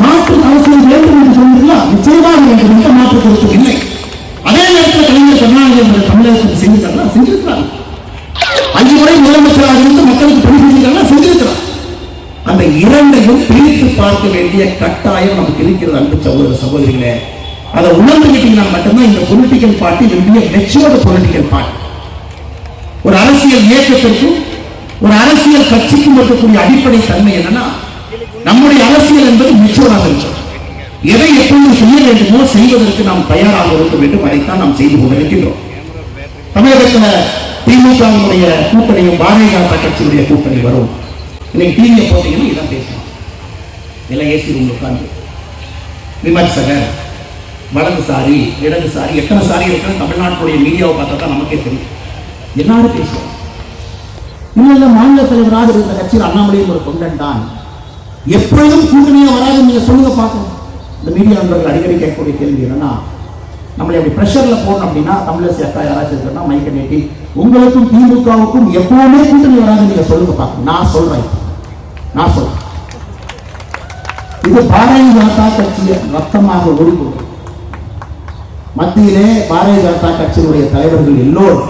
[SPEAKER 1] மாற்று அரசியல் வேண்டும் என்று சொன்னீங்களா நிச்சயமாக எனக்கு எந்த மாற்று கருத்தும் இல்லை. அதே நேரத்தில் கலைஞர் கருணாநிதி அவர்கள் தமிழகத்தில் செஞ்சிருக்காங்களா செஞ்சிருக்கிறாங்க அஞ்சு முறை முதலமைச்சராக இருந்து மக்களுக்கு பணி செஞ்சிருக்காங்களா செஞ்சிருக்கிறார். அந்த இரண்டையும் பிரித்து பார்க்க வேண்டிய கட்டாயம் நமக்கு இருக்கிறது அன்பு சகோதர சகோதரிகளே. அதை உணர்ந்துகிட்டீங்கன்னா மட்டும்தான் இந்த political party will be political party ஒரு அரசியல் இயக்கத்திற்கும் ஒரு அரசியல் கட்சிக்கும் இருக்கக்கூடிய அடிப்படை தன்மை என்னன்னா நம்முடைய அரசியல் என்பது மெச்சூராக இருக்கும். எதை எப்பொழுது செய்ய வேண்டுமோ செய்வதற்கு நாம் தயாராக இருக்க வேண்டும். அதைத்தான் நாம் செய்து கொண்டிருக்கின்றோம். தமிழகத்தில் திமுகவினுடைய கூட்டணியும் பாரதிய ஜனதா கட்சியுடைய கூட்டணி வரும். இன்னைக்கு டிவியை போட்டீங்கன்னா இதான் பேசணும் எல்லாம் ஏசி ரூம் உட்கார்ந்து விமர்சகர் வலதுசாரி இடதுசாரி எத்தனை சாரி இருக்கிற தமிழ்நாட்டுடைய மீடியாவை பார்த்தா தான் நமக்கே தெரியும். எல்லாரும் பேசுவோம். இன்னும் மாநில தலைவராக இருந்த கட்சியில் அண்ணாமலையும் ஒரு தொண்டன் தான். எப்பொழுதும் கூட்டணியா வராது நீங்க சொல்லுங்க பார்க்கணும் இந்த மீடியா நண்பர்கள் அடிக்கடி கேட்கக்கூடிய கேள்வி என்னன்னா நம்மளை அப்படி ப்ரெஷர்ல போடணும் அப்படின்னா தமிழர் அக்கா யாராச்சும் இருக்கா மைக்க நீட்டி உங்களுக்கும் திமுகவுக்கும் எப்பவுமே கூட்டணி வராது நீங்க சொல்லுங்க பார்க்கணும் நான் சொல்றேன். நான் சொல்றேன். இது பாரதிய ஜனதா கட்சியை ரத்தமாக ஓடிக்கொண்டு மத்தியிலே பாரதிய ஜனதா கட்சியினுடைய தலைவர்கள் எல்லோரும்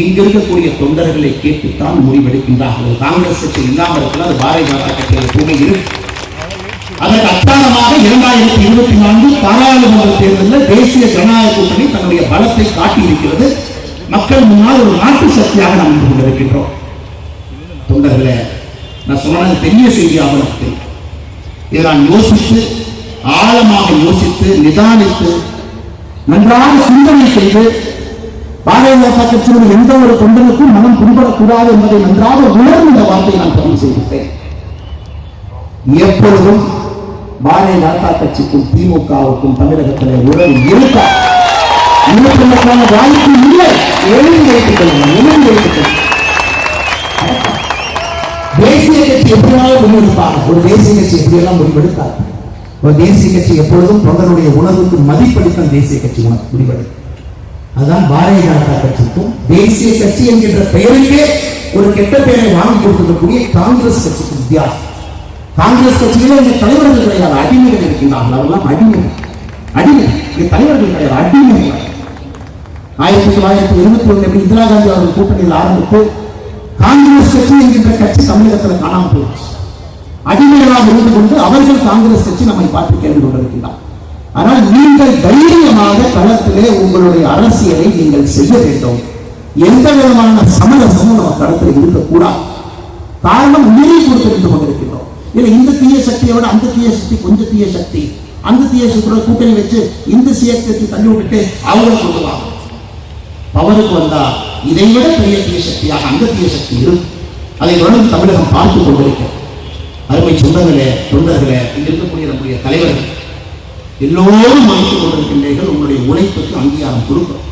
[SPEAKER 1] இங்கிருக்கக்கூடிய தொண்டர்களை கேட்டுத்தான் முடிவெடுக்கின்றார்கள். காங்கிரஸ் கட்சி இல்லாமல் இருக்கிறது பாரதிய ஜனதா கட்சியில் கூட இருக்கு. அதற்கு அத்தாரமாக இரண்டாயிரத்தி இருபத்தி நான்கு பாராளுமன்ற தேர்தலில் தேசிய ஜனநாயக கூட்டணி தன்னுடைய பலத்தை காட்டியிருக்கிறது. மக்கள் முன்னால் ஒரு நாட்டு சக்தியாக நாம் இருந்து கொண்டிருக்கின்றோம். தொண்டர்களே நான் சொன்னது பெரிய செய்தியாக இருக்கு இதை நான் யோசித்து ஆழமாக யோசித்து நிதானித்து நன்றாக சிந்தனை செய்து பாரதிய ஜனதா எந்த ஒரு தொண்டனுக்கும் மனம் புண்படக்கூடாது என்பதை நன்றாக உணர்ந்து இந்த வார்த்தையை நான் பதிவு செய்திருப்பேன் எப்பொழுதும் பாரதிய ஜனதா கட்சிக்கும் திமுகவுக்கும் தமிழகத்தில் உறவு இருக்கா? இருப்பதற்கான வாய்ப்பு இல்லை. எழுந்து வைத்துக் கொள்ளுங்கள் எழுதி தேசிய கட்சி எப்படியாவது முடிவெடுப்பாங்க ஒரு தேசிய கட்சி எப்படியெல்லாம் முடிவெடுத்தார் ஒரு தேசிய கட்சி எப்பொழுதும் தொண்டனுடைய உணர்வுக்கு மதிப்பளித்தான் தேசிய கட்சி உணர்வு முடிவடை. அதுதான் பாரதிய ஜனதா கட்சிக்கும் தேசிய கட்சி என்கின்ற பெயருக்கே ஒரு கெட்ட பெயரை வாங்கி கொடுத்திருக்கக்கூடிய காங்கிரஸ் கட்சிக்கு வித்தியாசம். காங்கிரஸ் கட்சியில இந்த தலைவர்கள் கிடையாது அடிமைகள் இருக்கின்றார்கள். அவெல்லாம் அடிமைகள். அடிமை இந்த தலைவர்கள் கிடையாது அடிமைகள். ஆயிரத்தி தொள்ளாயிரத்தி இருபத்தி ஒன்று இந்திரா காந்தி அவர்கள் கூட்டணியில் ஆரம்பித்து காங்கிரஸ் கட்சி என்கின்ற கட்சி தமிழகத்தில் காணாமல் போயிடுச்சு. அடிமைகளாக இருந்து கொண்டு அவர்கள் காங்கிரஸ் கட்சி நம்மை பார்த்து கேள்வி கொண்டிருக்கின்றார். ஆனால் நீங்கள் தைரியமாக களத்திலே உங்களுடைய அரசியலை நீங்கள் செய்ய வேண்டும். எந்த விதமான சமரசமும் நம்ம களத்தில் இருக்கக்கூடாது. காரணம் உயிரை கொடுத்து இருந்து கொண்டிருக்கின்றோம். இல்லை இந்த தீய சக்தியை விட அந்த தீய சக்தி கொஞ்சம் தீய சக்தி. அந்த தீய சக்தியோட கூட்டணி வச்சு இந்த சியத்தை தள்ளி விட்டுட்டு அவங்க சொல்லுவாங்க பவருக்கு வந்தா இதை விட பெரிய தீய சக்தியாக அந்த தீய சக்தி இருக்கும் அதை தொடர்ந்து தமிழகம் பார்த்து கொண்டிருக்கிறது. அருமை சொந்தங்களே தொண்டர்களே இங்கே இருக்கக்கூடிய நம்முடைய தலைவர்கள் எல்லோரும் மதித்துக் கொண்டிருக்கின்றீர்கள். உங்களுடைய உழைப்புக்கு அங்கீகாரம் கொடுக்கும்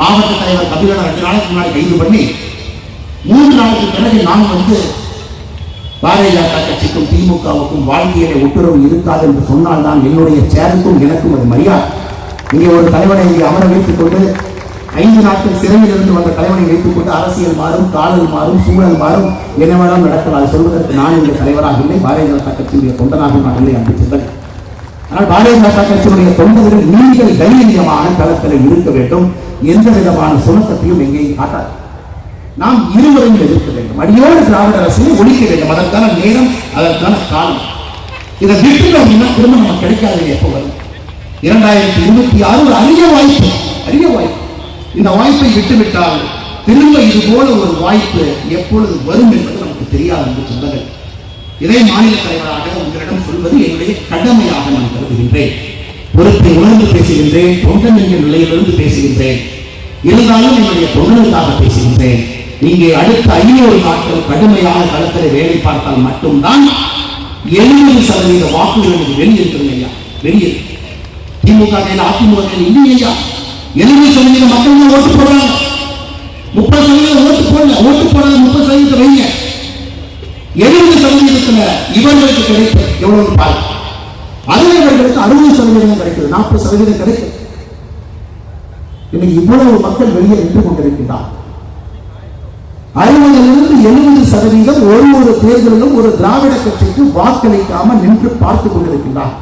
[SPEAKER 1] மாவட்ட தலைவர் கபிலனை ரெண்டு நாளைக்கு முன்னாடி கைது பண்ணி மூன்று நாளுக்கு பிறகு நான் வந்து பாரதிய ஜனதா கட்சிக்கும் திமுகவுக்கும் வாழ்க்கையிலே ஒட்டுறவு இருக்காது என்று சொன்னால்தான் என்னுடைய சேருக்கும் எனக்கும் அது மரியாதை. இங்கே ஒரு தலைவனை இங்கே அமர வைத்துக் கொண்டு ஐந்து நாட்கள் சிறையில் இருந்து வந்த தலைவனை வைத்துக் கொண்டு அரசியல் மாறும் காதல் மாறும் சூழல் மாறும் என்னவெல்லாம் நடக்கலாம். சொல்வதற்கு நான் இந்த தலைவராக இல்லை. பாரதிய ஜனதா கட்சியுடைய தொண்டனாக நான் இல்லை என்று சொல்லுங்கள் ஆனால் பாரதிய ஜனதா கட்சியுடைய தொண்டர்கள் நீங்கள் தைரியமான தளத்தில் இருக்க வேண்டும். எந்த விதமான சுணக்கத்தையும் எங்கேயும் காட்டாது. நாம் இருவரையும் எதிர்க்க வேண்டும். அடியோடு திராவிட அரசியலை ஒழிக்க வேண்டும். அதற்கான நேரம் அதற்கான காலம். இதை விட்டுட்டோம் அப்படின்னா திரும்ப நமக்கு கிடைக்காது எப்போ வரும்? இரண்டாயிரத்தி இருபத்தி ஆறு ஒரு அரிய வாய்ப்பு. அரிய வாய்ப்பு. இந்த வாய்ப்பை விட்டுவிட்டால் திரும்ப இது போல ஒரு வாய்ப்பு எப்பொழுது வரும் என்பது நமக்கு தெரியாது என்று சொன்னது இதை மாநில தலைவராக உங்களிடம் சொல்வது என்னுடைய கடமையாக நான் கருதுகின்றேன். பொறுப்பை உணர்ந்து பேசுகின்றேன் தொண்டன் என்ற நிலையிலிருந்து பேசுகின்றேன். இருந்தாலும் என்னுடைய தொண்டனுக்காக பேசுகின்றேன். இங்கே அடுத்த ஐநூறு நாட்கள் கடுமையான களத்தில் வேலை பார்த்தால் மட்டும்தான் எழுபது சதவீத வாக்குகள் எனக்கு வெளியிருக்கிறது ஐயா. வெளியே திமுக அதிமுக இல்லை ஐயா? எழுபது சதவீத மக்கள் தான் ஓட்டு போடுறாங்க. முப்பது சதவீதம் ஓட்டு போடல ஓட்டு போடாத முப்பது சதவீதம் வைங்க. எழுபது சதவீதத்துல இவர்களுக்கு கிடைக்கும் எவ்வளவு பாரு அதுல இவர்களுக்கு அறுபது சதவீதம் கிடைக்குது நாற்பது சதவீதம் கிடைக்குது. இன்னைக்கு இவ்வளவு மக்கள் வெளியே நின்று கொண்டிருக்கின்றார். அறுபதிலிருந்து எழுபது சதவீதம் ஒரு ஒரு தேர்தலிலும் ஒரு திராவிட கட்சிக்கு வாக்களிக்காமல் நின்று பார்த்துக் கொண்டிருக்கின்றார்.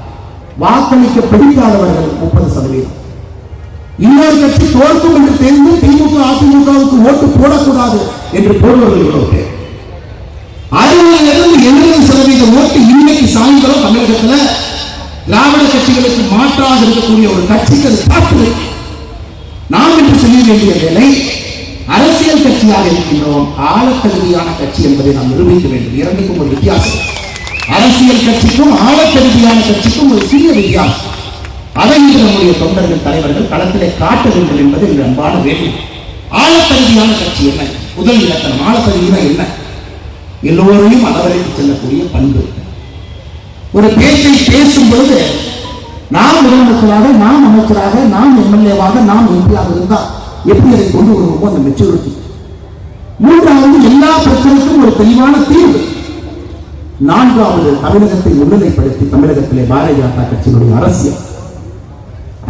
[SPEAKER 1] வாக்களிக்க பிடிக்காதவர்கள் முப்பது சதவீதம். இன்னொரு கட்சி தோற்கும் என்று தெரிந்து திமுக அதிமுகவுக்கு ஓட்டு போடக்கூடாது என்று போடுவர்கள் இவ்வளவு பேர் அறுபதிலிருந்து எழுபது சதவீத ஓட்டு இன்னைக்கு சாயங்காலம் தமிழகத்துல திராவிட கட்சிகளுக்கு மாற்றாக இருக்கக்கூடிய ஒரு கட்சிக்கு அது பார்த்து நாம் என்று செய்ய வேண்டிய வேலை அரசியல் கட்சியாக இருக்கின்றோம் ஆழத்தகுதியான கட்சி என்பதை நாம் நிரூபிக்க வேண்டும். இரண்டுக்கும் ஒரு வித்தியாசம். அரசியல் கட்சிக்கும் ஆழத்தகுதியான கட்சிக்கும் ஒரு சிறிய வித்தியாசம். அதை நம்முடைய தொண்டர்கள் தலைவர்கள் களத்திலே காட்ட வேண்டும் என்பது எங்கள் அன்பான வேண்டும் ஆழப்பகுதியான கட்சி என்ன? முதல் இலக்கணம் ஆழப்பகுதினா என்ன? எல்லோரையும் அளவரைக்கு செல்லக்கூடிய பண்பு. ஒரு பேச்சை பேசும் பொழுது நாம் முதலமைச்சராக நாம் அமைச்சராக நாம் எம்எல்ஏவாக நாம் எம்பியாக இருந்தால் எப்படி அதை கொண்டு வருவோமோ அந்த மெச்சூரிட்டி மூன்றாவது எல்லா பிரச்சனைக்கும் ஒரு தெளிவான தீர்வு. நான்காவது தமிழகத்தை முன்னிலைப்படுத்தி தமிழகத்திலே பாரதிய ஜனதா கட்சியினுடைய அரசியல்.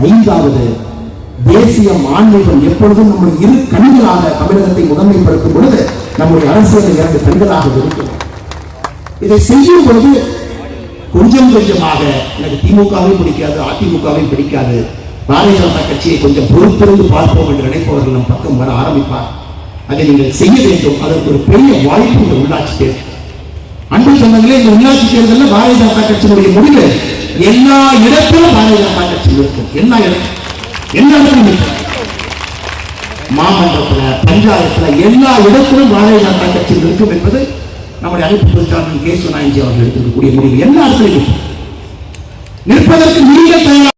[SPEAKER 1] ஐந்தாவது தேசிய மாண்புகள் எப்பொழுதும் நம்முடைய இரு கண்களாக தமிழகத்தை முதன்மைப்படுத்தும் பொழுது நம்முடைய அரசியல் இரண்டு கண்களாக இருக்கும் இதை செய்யும் பொழுது கொஞ்சம் கொஞ்சமாக எனக்கு திமுகவை பிடிக்காது அதிமுகவை பிடிக்காது. பாரதிய ஜனதா கட்சியை கொஞ்சம் பொறுத்திருந்து பார்ப்போம் என்று நினைப்பவர்கள் நம் பக்கம் வர ஆரம்பிப்பார். அதை நீங்கள் செய்ய வேண்டும். அதற்கு ஒரு பெரிய வாய்ப்பு இந்த உள்ளாட்சி தேர்தல். அன்பு சொந்தங்களே இந்த உள்ளாட்சி தேர்தலில் பாரதிய ஜனதா கட்சியினுடைய முடிவு எல்லா இடத்திலும் பாரதிய ஜனதா கட்சி இருக்கும் எல்லா இடத்திலும் எல்லா இடத்திலும் இருக்கும் மாமன்றத்துல பஞ்சாயத்துல எல்லா இடத்திலும் பாரதிய ஜனதா கட்சி இருக்கும் என்பது நம்முடைய அழைப்பு பொதுச்சாளர் கே சுனாயஞ்சி அவர்கள் எடுத்திருக்கக்கூடிய முடிவு. எல்லா இடத்துலையும் நிற்பதற்கு நீங்கள் தயார்